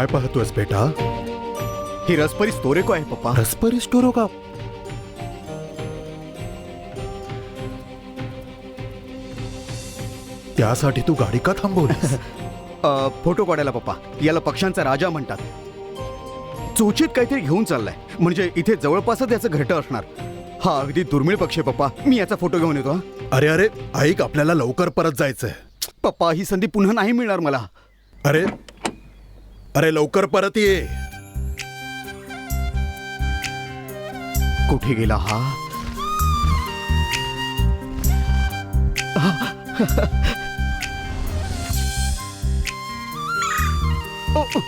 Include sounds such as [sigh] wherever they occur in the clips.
काय पाहतोयस बेटा? ही रसपरी स्टोरेको आहे पप्पा. रसपरी स्टोरो का? त्यासाठी तू गाडी का थांबवलीस? [laughs] अ, फोटो काढायला पप्पा. याला पक्ष्यांचा राजा म्हणतात. चोचीत काहीतरी घेऊन चाललाय. म्हणजे इथे जवळपासच याचं घरटं असणार. हा अगदी दुर्मिळ पक्षी आहे पप्पा. मी याचा फोटो घेऊन येतो हा. अरे अरे ऐक आपल्याला लवकर परत जायचंय. पप्पा ही संधी पुन्हा नाही मिळणार मला. अरे अरे लवकर परत ये कुठे गेला हा ओ, [laughs] ओ.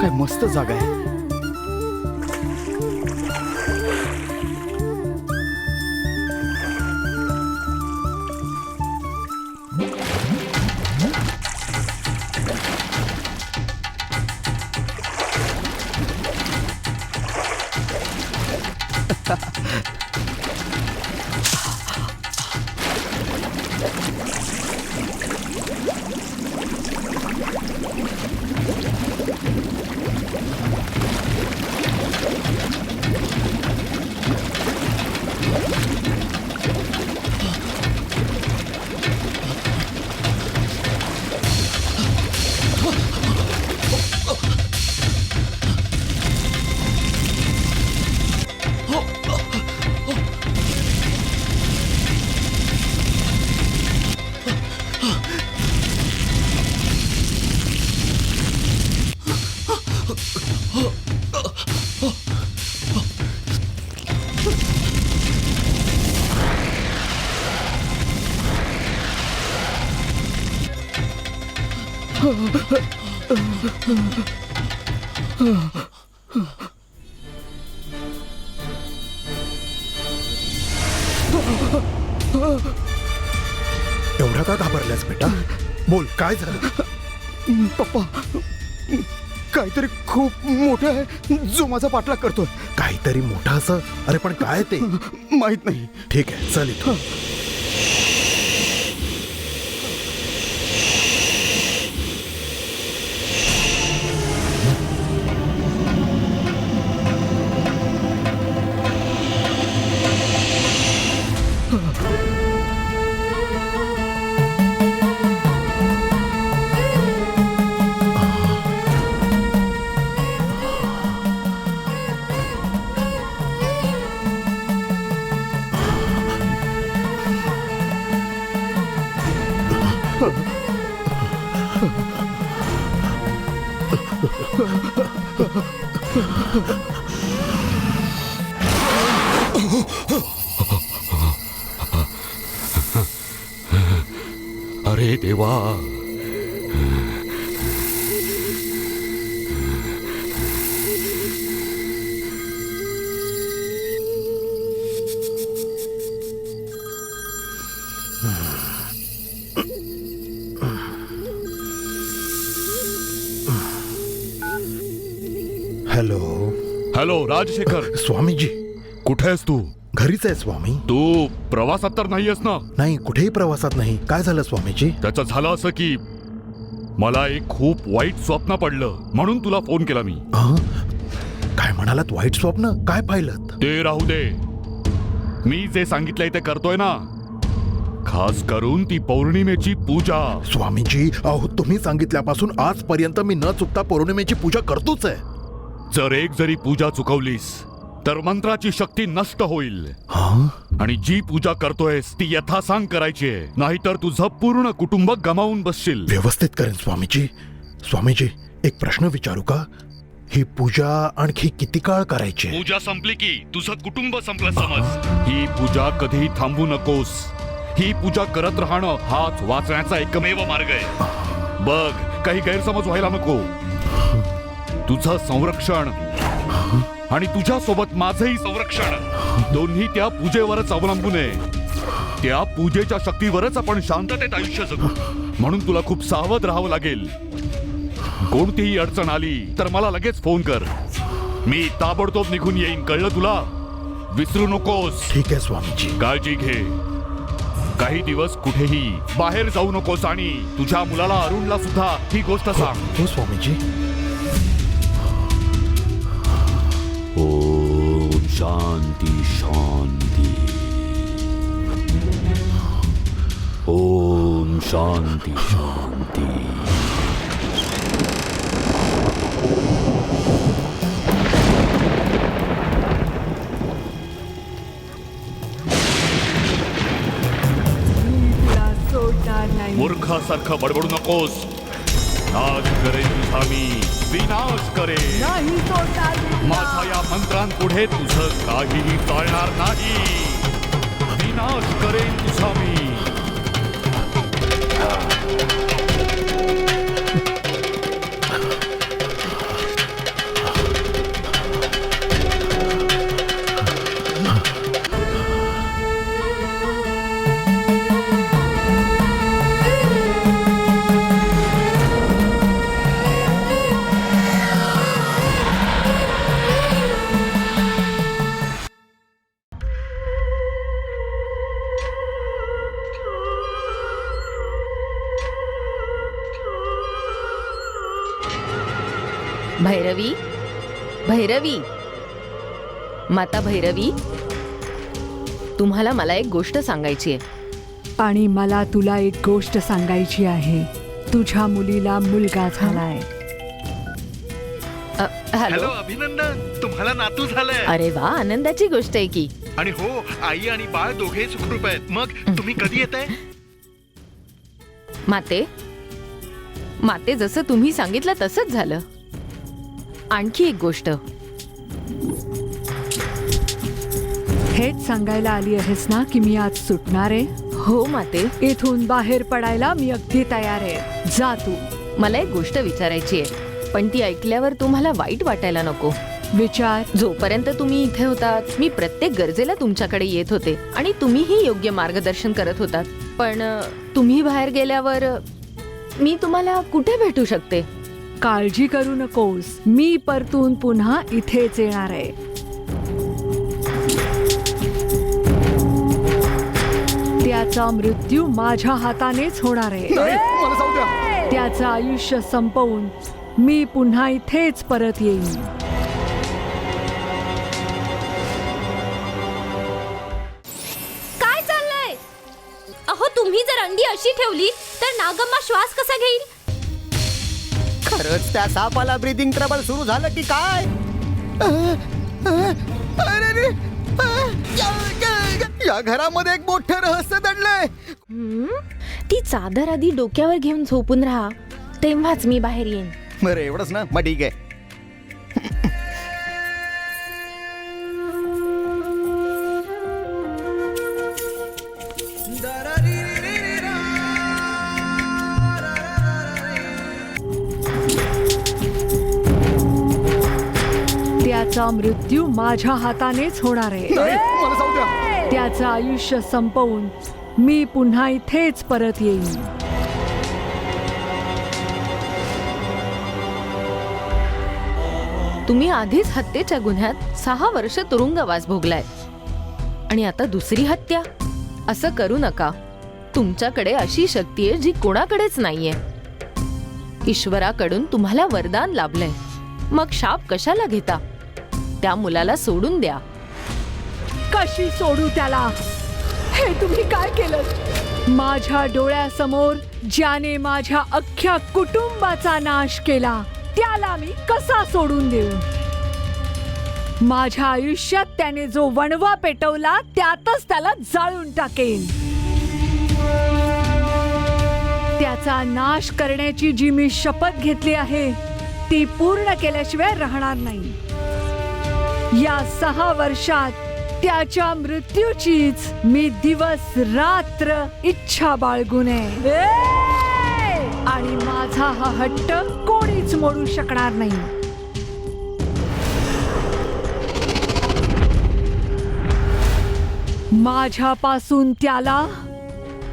काय मस्त जागा आहे. एवढा का घाबरल्यास बेटा? बोल काय झालं? पप्पा काहीतरी खूप मोठं आहे. जो माझा पाठलाग करतोय. काहीतरी मोठं असं? अरे पण काय ते? माहीत नाही. ठीक आहे चल इथून अरे देवा. राजशेखर. [laughs] स्वामीजी. कुठे आहेस तू? घरीच आहे स्वामी. तू प्रवासात तर नाहीयेस ना? नाही कुठेही प्रवासात नाही. काय झालं स्वामीजी? त्याचं झालं असं की मला एक खूप वाईट स्वप्न पडलं. म्हणून तुला फोन केला मी? काय म्हणालात वाईट स्वप्न? काय पाहिलं? ते राहू दे. मी जे सांगितलंय ते करतोय ना. खास करून ती पौर्णिमेची पूजा. स्वामीजी अहो तुम्ही सांगितल्यापासून आजपर्यंत मी न चुकता पौर्णिमेची पूजा करतोच आहे. जर एक जरी पूजा चुकवलीस तर मंत्राची शक्ती नष्ट होईल. हा? आणि जी पूजा करतोयस ती यथासांग करायची नाहीतर तुझं पूर्ण कुटुंब गमावून बसशील. व्यवस्थित करेन स्वामीजी. स्वामीजी एक प्रश्न विचारू का? ही पूजा आणखी किती काळ करायची? पूजा संपली की तुझं कुटुंब संपलं समज. ही पूजा कधीही थांबू नकोस. ही पूजा करत राहणं हाच वाचण्याचा एकमेव मार्ग आहे. बघ काही गैरसमज व्हायला नको. तुझं संरक्षण. आणि तुझ्या सोबत माझंही संरक्षण. दोन्ही त्या पूजेवरच अवलंबून आहे. त्या पूजेच्या शक्तीवरच आपण शांततेत आयुष्य जगू. म्हणून तुला खूप सावध राहावं लागेल. कोणतीही अडचण आली तर मला लगेच फोन कर. मी ताबडतोब निघून येईन कळलं तुला? विसरू नकोस. ठीक आहे स्वामीजी. काळजी घे. काही दिवस कुठेही बाहेर जाऊ नकोस आणि तुझ्या मुलाला अरुणला सुद्धा ही गोष्ट सांग. हो स्वामीजी. शांती शांती ओम शांती शांती तुला सोडणार नाही मूर्खासारखं बडबडू नकोस नाश करेन तुझा मी विनाश करेन नाही सोडणार मी तुला. माझ्या या मंत्रांपुढे तुझं काहीही चालणार नाही. विनाश करेन तुझा मी भैरवी? भैरवी? माता भैरवी? तुम्हाला मला एक गोष्ट सांगायची आहे. आणि मला तुला एक गोष्ट सांगायची आहे. तुझ्या मुलीला मुलगा झालाय. अ, हॅलो? हॅलो अभिनंदन. तुम्हाला नातू झालंय. अरे वा आनंदाची गोष्ट आहे की. आणि हो आई आणि बाळ दोघे सुखरूप आहेत. मग तुम्ही कधी येत आहे माते? माते जसं तुम्ही सांगितलं तसंच झालं. आणखी एक गोष्ट. हेच सांगायला आली आहेस ना की मी आज सुटणार आहे? हो माते. इथून बाहेर पडायला मी अगदी तयार आहे. जा तू. मला एक गोष्ट विचारायची आहे. पण ती ऐकल्यावर तुम्हाला वाईट वाटायला नको. विचार. जोपर्यंत तुम्ही इथे होतात मी प्रत्येक गरजेला तुमच्याकडे येत होते आणि तुम्हीही योग्य मार्गदर्शन करत होतात. पण अ, तुम्ही बाहेर गेल्यावर अ, मी तुम्हाला कुठे भेटू शकते? काळजी करू नकोस. मी परतून पुन्हा इथेच येणार आहे. त्याचा मृत्यू माझ्या हातानेच होणार आहे. त्याचं आयुष्य संपवून मी पुन्हा इथेच परत येईन. काय चाललंय? अहो तुम्ही जर अंडी अशी ठेवली तर नागम्मा श्वास कसा घेईल? खरंच त्या सापाला ब्रीदिंग ट्रबल सुरू झालं की काय? अरे रे या घरामध्ये एक मोठं रहस्य दडलंय? ती चादर आधी डोक्यावर घेऊन झोपून राहा. तेव्हाच मी बाहेर येईन. बरं एवढंच ना? मग ठीक आहे. त्याचा मृत्यू माझ्या हातानेच होणार आहे. नाही मला जाऊ द्या. त्याचं आयुष्य संपवून मी पुन्हा इथेच परत येईन. तुम्ही आधीच हत्येच्या गुन्ह्यात सहा वर्ष तुरुंगवास भोगलाय. आणि आता दुसरी हत्या? असं करू नका. तुमच्याकडे अशी शक्ती आहे जी कोणाकडेच नाहीये. ईश्वराकडून तुम्हाला वरदान लाभलंय. मग शाप कशाला घेता? त्या मुलाला सोडून द्या. कशी सोडू त्याला? हे तुम्ही काय केलं? माझ्या डोळ्यासमोर ज्याने माझ्या अख्ख्या कुटुंबाचा नाश केला त्याला मी कसा सोडून देऊ? माझ्या आयुष्यात त्याने जो वणवा पेटवला त्यातच त्याला जाळून टाकेन. त्याचा नाश करण्याची जी मी शपथ घेतली आहे ती पूर्ण केल्याशिवाय राहणार नाही. या सहा वर्षात त्याच्या मृत्यूचीच मी दिवस रात्र इच्छा बाळगून! आणि माझा हा हट्ट कोणीच मोडू शकणार नाही. माझ्यापासून त्याला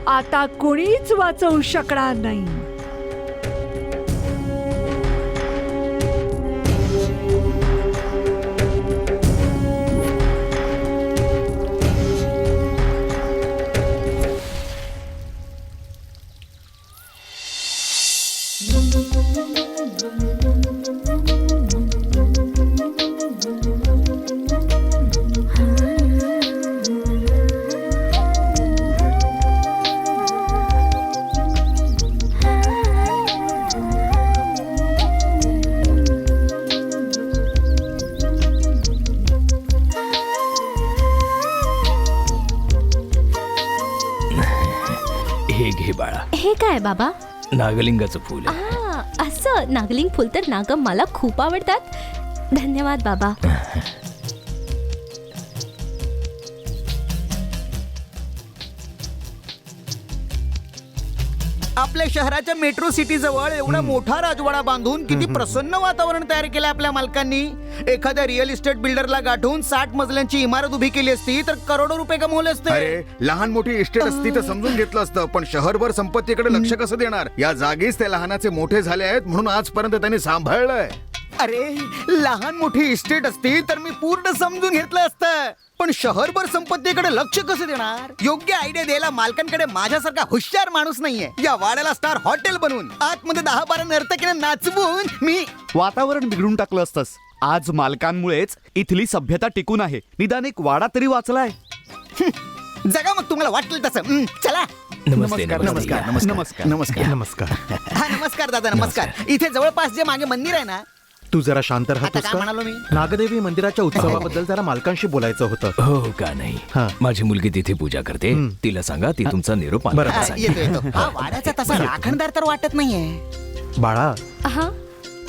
आता कोणीच वाचवू शकणार नाही. नागलिंगाचं फूल आहे. आ, असं नागलिंग फुल तर नागम मला खूप आवडतात धन्यवाद बाबा [laughs] आपल्या शहराच्या मेट्रो सिटी जवळ एवढा मोठा राजवाडा बांधून किती प्रसन्न वातावरण तयार केलं आपल्या मालकांनी. एखाद्या रिअल इस्टेट बिल्डरला गाठून साठ मजल्यांची इमारत उभी केली असती तर करोडो रुपये कमवले असते. अरे लहान मोठी इस्टेट असती तर समजून घेतलं असतं पण शहरभर संपत्तीकडे लक्ष कसं देणार? या जागीच ते लहानाचे मोठे झाले आहेत म्हणून आजपर्यंत त्यांनी सांभाळलंय. अरे लहान मोठी इस्टेट असती तर मी पूर्ण समजून घेतलं असतं. पण शहरभर संपत्तीकडे लक्ष कसं देणार? योग्य आयडिया द्यायला मालकांकडे माझ्यासारखा हुशार माणूस नाहीये. या वाड्याला स्टार हॉटेल बनवून आतमध्ये दहा बारा नर्तकीने नाचवून मी वातावरण बिघडून टाकलं असतंस. आज मालकांमुळेच इथली सभ्यता टिकून आहे. निदान एक वाडा तरी वाचलाय. [laughs] जगा मग तुम्हाला वाटेल तसं. हं, चला. नमस्ते नमस्कार नमस्कार. नमस्कार. नमस्कार. नमस्कार. दादा नमस्कार. इथे जवळपास जे मागे मंदिर आहे ना तू जरा शांत आता राहतोस काय का? म्हणालो मी? नागदेवी मंदिराच्या उत्सवाबद्दल जरा मालकांशी बोलायचं होतं. हो का नाही? हा. माझी मुलगी तिथे पूजा करते. तिला सांगा ती तुमचा निरोप बरं. हा, सांगेल. येतो. येतो हा वाड्याचा तसा राखणदार तर वाटत नाहीये. बाळा हा?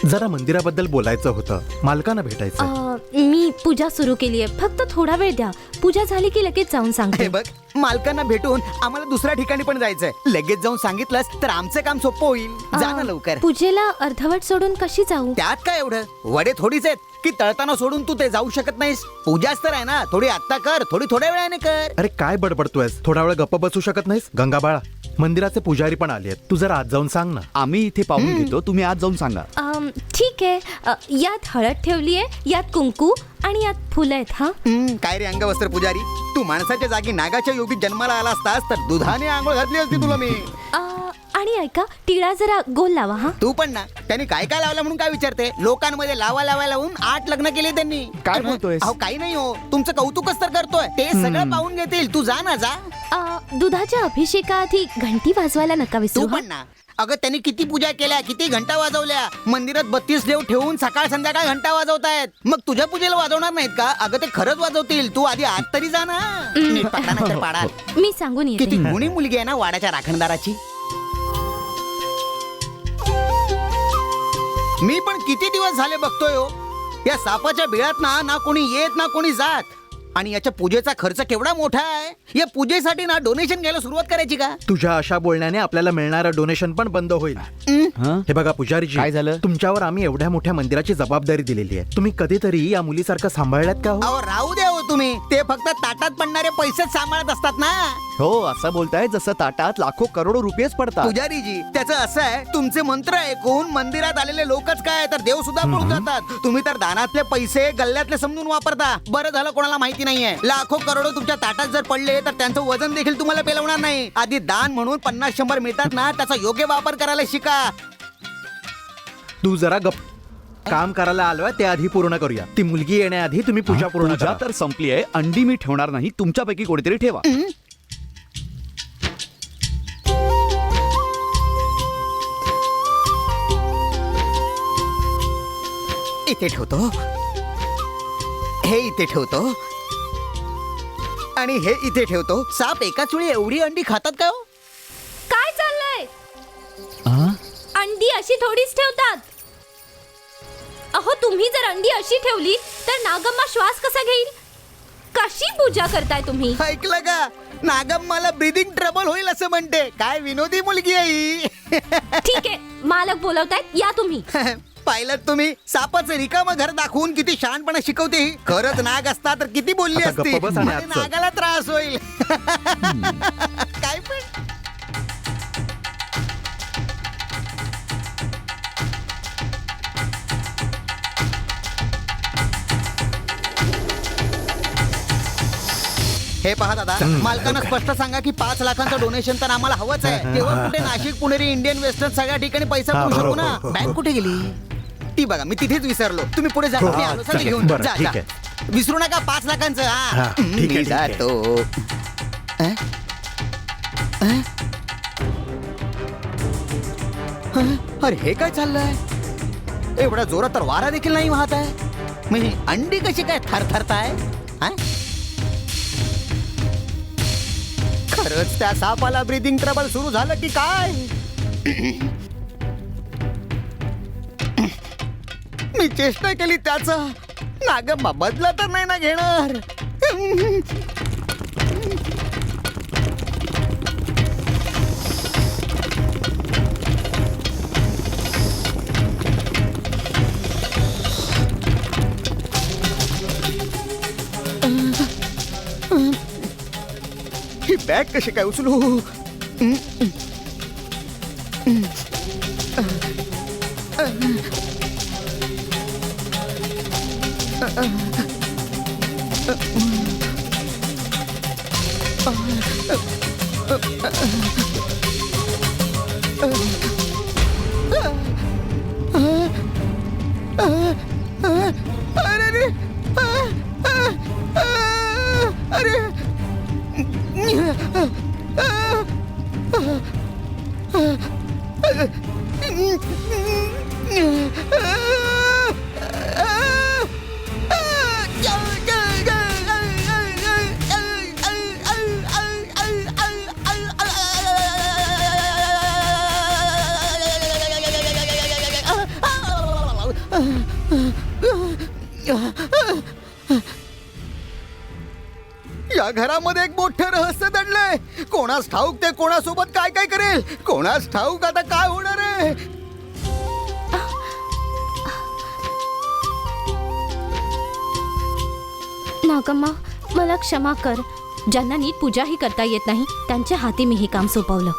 जरा मंदिराबद्दल बोलायचं होतं. मालकांना भेटायचं. अ, मी पूजा सुरू केली आहे. फक्त थोडा वेळ द्या. पूजा झाली की लगेच जाऊन हे सांगते बघ मालकांना भेटून आम्हाला दुसऱ्या ठिकाणी पण जायचंय. लगेच जाऊन सांगितलंस तर आमचं काम सोपं होईल. जा ना अ, लवकर. पूजेला अर्धवट सोडून कशी जाऊ? त्यात काय एवढं? वडे थोडीच आहेत की तळताना सोडून तू ते जाऊ शकत नाहीस. पूजाच तर आहे ना. थोडी आत्ता कर थोडी थोड्या वेळाने कर. अरे काय बडबडतोयस? थोडा वेळ गप्प बसू शकत नाहीस? गंगा बाळा. मंदिराचे पुजारी पण आले आहेत तू जरा आत जाऊन सांग ना. आम्ही इथे पाहून घेतो. तुम्ही आज जाऊन सांगा. अम, ठीक आहे. अ, यात हळद ठेवली आहे यात कुंकू आणि यात फुलं आहेत हा? हम्म, काय रे अंगवस्त्र पुजारी? तू माणसाच्या जागी नागाच्या योगी जन्माला आला असतास तर दुधाने आंघोळ घातली असती तुला मी. अ, आणि ऐका टिळा जरा गोल लावा हा? तू पण ना त्यांनी काय काय लावलं म्हणून काय विचारते? लोकांमध्ये लावा लावा लावून आठ लग्न केले त्यांनी. काय बोलतोयस? अहो काही नाही हो. तुमचं कौतुकच तर करतोय. ते सगळं पाहून घेतील. तू जा ना जा. अ, दुधाच्या अभिषेकाआधी घंटी वाजवायला नका तू विसरू हा? पण ना. अगं त्यांनी किती पूजा केल्या किती घंटा वाजवल्या. मंदिरात बत्तीस देव ठेवून सकाळ संध्याकाळ घंटा वाजवतायत. मग तुझ्या पूजेला वाजवणार नाहीत का? अगं ते खरंच वाजवतील. तू आधी आत तरी जा ना. नीट पकडा नाहीतर पाडा. मी सांगून किती येते गुणी मुलगी आहे ना वाड्याच्या राखणदाराची. मी पण किती दिवस झाले बघतोय हो. या सापाच्या बिळात ना ना कोणी येत ना कोणी जात. आणि याच्या पूजेचा खर्च केवढा मोठा आहे? या पूजेसाठी ना डोनेशन घ्यायला सुरुवात करायची का? तुझ्या अशा बोलण्याने आपल्याला मिळणारं डोनेशन पण बंद होईल. हं? बघा पुजारीजी काय झालं? तुमच्यावर आम्ही एवढ्या मोठ्या मंदिराची जबाबदारी दिलेली आहे. तुम्ही कधीतरी या मुलीसारखं सांभाळल्यात का हो? अहो राहू द्या हो तुम्ही. ते फक्त ताटात पडणारे पैसेच सांभाळत असतात ना. हो असं बोलताय जसं ताटात लाखो करोडो रुपयेच पडतात. पुजारीजी त्याचं असं आहे तुमचे मंत्र ऐकून मंदिरात आलेले लोकच काय तर देव सुद्धा पळून जातात. तुम्ही तर दानातले पैसे गल्ल्यातले समजून वापरता. बरं झालं कोणाला माहिती नाहीये. लाखो करोडो तुमच्या ताटात जर पडले तर त्यांचं वजन देखील तुम्हाला पेलवणार नाही. आधी दान म्हणून पन्नास शंभर मिळतात ना त्याचा योग्य वापर करायला शिका. तू जरा गप. काम करायला आलोय ते आधी पूर्ण करूया. ती मुलगी येण्याआधी तुम्ही पूजा पूर्ण पूजा करा. तर संपली आहे. अंडी मी ठेवणार नाही तुमच्यापैकी कोणीतरी ठेवा. इथे ठेवतो. हे इथे ठेवतो. आणि हे इथे ठेवतो. साप एकाच वेळी एवढी अंडी खातात का हो? काय चाललंय? अंडी अशी थोडीच ठेवतात. अहो तुम्ही जर अंडी अशी ठेवली तर नागम्मा श्वास कसा घेईल? कशी पूजा करताय तुम्ही? ऐकलं का? नागम मला ब्रिदिंग ट्रबल होईल असं म्हणते. काय विनोदी मुलगी आहे ही. ठीक आहे मालक बोलवतायत या तुम्ही. [laughs] पाहिलं तुम्ही? सापाचं रिकामं घर दाखवून किती शहाणपणा शिकवते ही. खरंच नाग असता तर किती बोलली आता असती. गप्प बस. नागाला त्रास होईल. काय पण. हे पहा दादा मालकांना स्पष्ट सांगा की पाच लाखांचं डोनेशन तर आम्हाला हवंच आहे. तेव्हा कुठे नाशिक पुणेरी इंडियन वेस्टर्न सगळ्या ठिकाणी पैसा हा, हो, शकू ना. बँक कुठे गेली? ती बघा मी तिथेच विसरलो तुम्ही पुढे जा हो, मी हा, आलो आहे. घेऊन बरं, जा ठीक जा विसरू नका पाच लाखांचं हा, हा ठीक आहे, मी ठीक आहे. जातो अं? अं? अं? अरे हे काय चाललंय एवढा जोरात तर वारा देखील नाही वाहत आहे म्हणजे अंडी कशी काय थरथरताय हा? खरंच त्या सापाला ब्रिदिंग ट्रबल सुरू झालं की काय मी चेष्टा केली त्याचा. नागम्मा बदला तर नाही ना घेणार. ही बॅग कशी काय उचलू? घरामध्ये एक मोठं रहस्य दडलंय. कोणास ठाऊक ते कोणासोबत काय काय करेल? कोणास ठाऊक आता काय होणार आहे? नागम्मा मला क्षमा कर. ज्यांना नीट पूजाही करता येत नाही त्यांच्या हाती मी हे काम सोपवलं.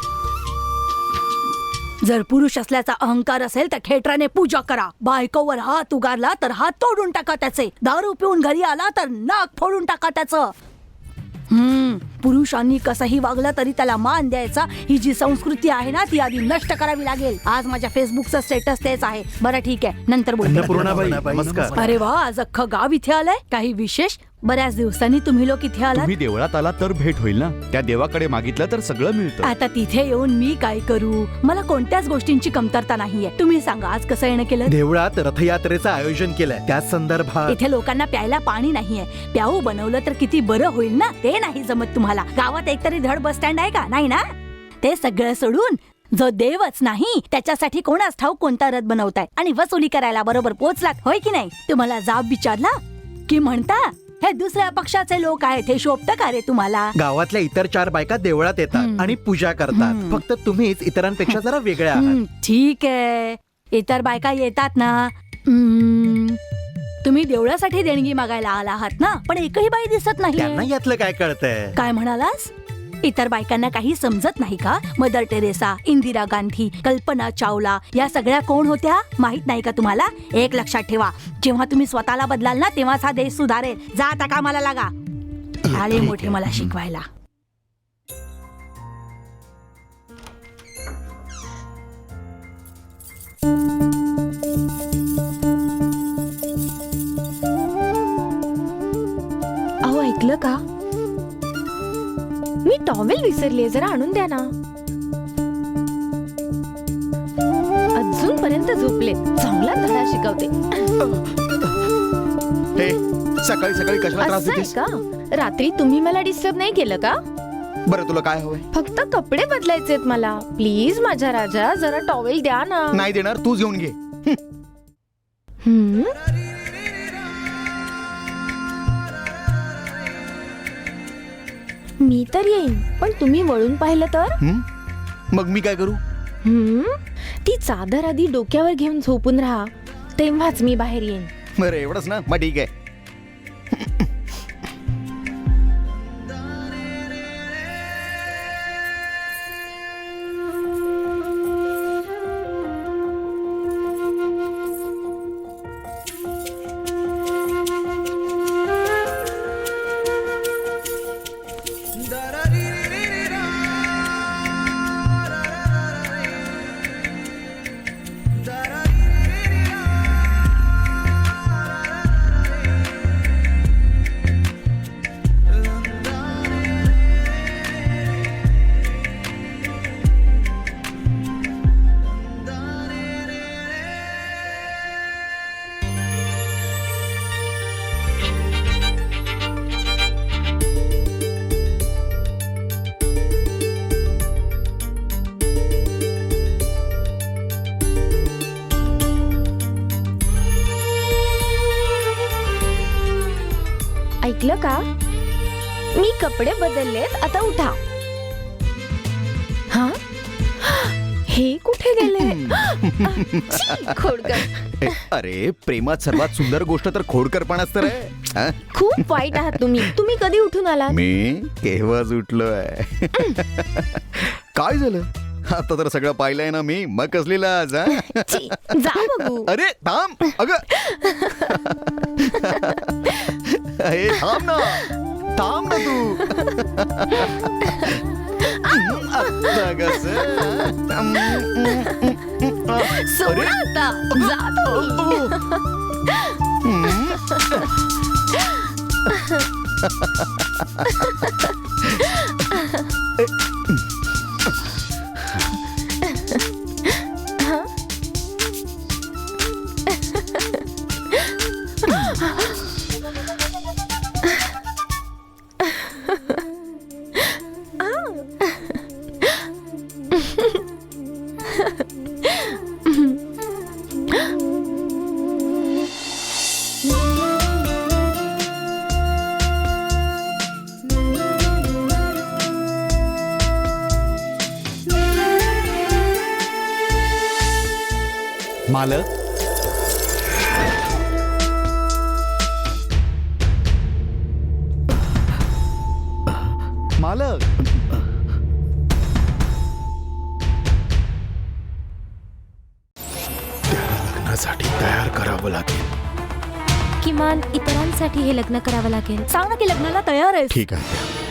जर पुरुष असल्याचा अहंकार असेल तर खेटराने पूजा करा. बायकोवर हात उगारला तर हात तोडून टाका त्याचे. दारू पिऊन घरी आला तर नाक फोडून टाका त्याचं. पुरुषांनी कसंही वागलं तरी त्याला मान द्यायचा. ही जी संस्कृती आहे ना ती आधी नष्ट करावी लागेल. आज माझ्या फेसबुकचं स्टेटस तेच आहे. बरं ठीक आहे. नंतर बोलू. अन्नपूर्णाबाई नमस्कार. अरे वा आज अख्खं गाव इथे आलंय. काही विशेष? बऱ्याच दिवसांनी तुम्ही लोक इथे आलात. तुम्ही देवळात आला तर भेट होईल ना? त्या देवाकडे मागितलं तर सगळं मिळतं. आता तिथे येऊन मी काय करू? मला कोणत्याच गोष्टींची कमतरता नाहीये. तुम्ही सांगा आज कसं येणं केलं? देवळात रथयात्रेचं आयोजन केलंय. त्याच संदर्भात इथे लोकांना प्यायला पाणी नाहीये. प्याऊ बनवलं तर किती बरं होईल ना? ते नाही जमत तुम्हाला. गावात एकतरी धड बस स्टँड आहे का? नाही ना? ते सगळं सोडून जो देवच नाही त्याच्यासाठी कोणाच ठाऊक कोणता रथ बनवताय? आणि वसुली करायला बरोबर पोहोचलात होय की नाही? तुम्हाला जाब विचारला? की म्हणता हे दुसऱ्या पक्षाचे लोक आहेत हे शोभत का रे तुम्हाला? गावातल्या इतर चार बायका देवळात येतात. आणि पूजा करतात. फक्त तुम्हीच इतरांपेक्षा जरा वेगळ्या आहात. ठीक आहे. इतर बायका येतात ना. तुम्ही देवळासाठी देणगी मागायला आला आहात ना? पण एकही बाई दिसत त्यांना नाही यातलं काय कळतंय? काय म्हणालास? इतर बायकांना काही समजत नाही का? मदर टेरेसा इंदिरा गांधी कल्पना चावला या सगळ्या कोण होत्या? माहीत नाही का तुम्हाला? एक लक्षात ठेवा. जेव्हा तुम्ही स्वतःला बदलाल ना तेव्हाच हा देश सुधारेल. जा आता कामाला लागा. आले मोठे मला शिकवायला. अहो ऐकलं का? टॉवेल विसरले जरा आणून द्या ना. अजूनपर्यंत झोपले. चांगला धडा शिकवते. हे सकाळी सकाळी कशाला त्रास असं आहे देतेस? का? रात्री तुम्ही मला डिस्टर्ब नाही केलं का? बरं तुला काय हवंय? फक्त कपडे बदलायचेत मला. प्लीज माझा राजा जरा टॉवेल द्या ना. नाही देणार तूच घेऊन घे. तर येईन. पण तुम्ही वळून पाहिलं तर? हं? मग मी काय करू? हम्म? ती चादर आधी डोक्यावर घेऊन झोपून राहा. तेव्हाच मी बाहेर येईन. बरं एवढंच ना? मग ठीक आहे. का? मी कपडे बदललेत आता उठा. हा? हे कुठे गेले? छी, खोडकर. ए, अरे प्रेमात सर्वात सुंदर गोष्ट तर खोडकरपणाच तर आहे हा? खूप वाईट आहात तुम्ही. तुम्ही कधी उठून आलात? मी केव्हाच उठलोय. काय झालं? आता तर सगळं पाहिलंय ना मी. मग कसली लाज हा? छी, जा बघू. अरे थांब अग. अरे थांब ना थांब ना तू आता कसं? सोडा आता जा तुम्ही. मालक मालक लग्नासाठी तयार करावं लागेल. किमान इतरांसाठी हे लग्न करावं लागेल. सांग ना की लग्नाला तयार आहेस. ठीक आहे.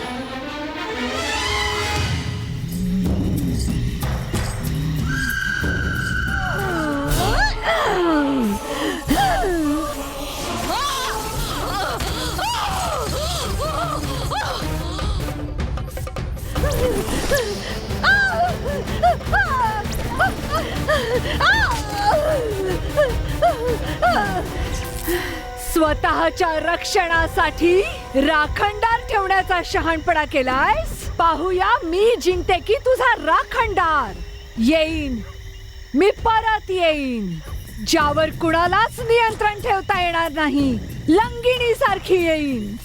स्वतःच्या रक्षणासाठी राखणदार ठेवण्याचा शहाणपणा केलायस? पाहूया मी जिंकते की तुझा राखणदार. येईन. मी परत येईन. ज्यावर कुणालाच नियंत्रण ठेवता येणार नाही लंगिणी सारखी येईन.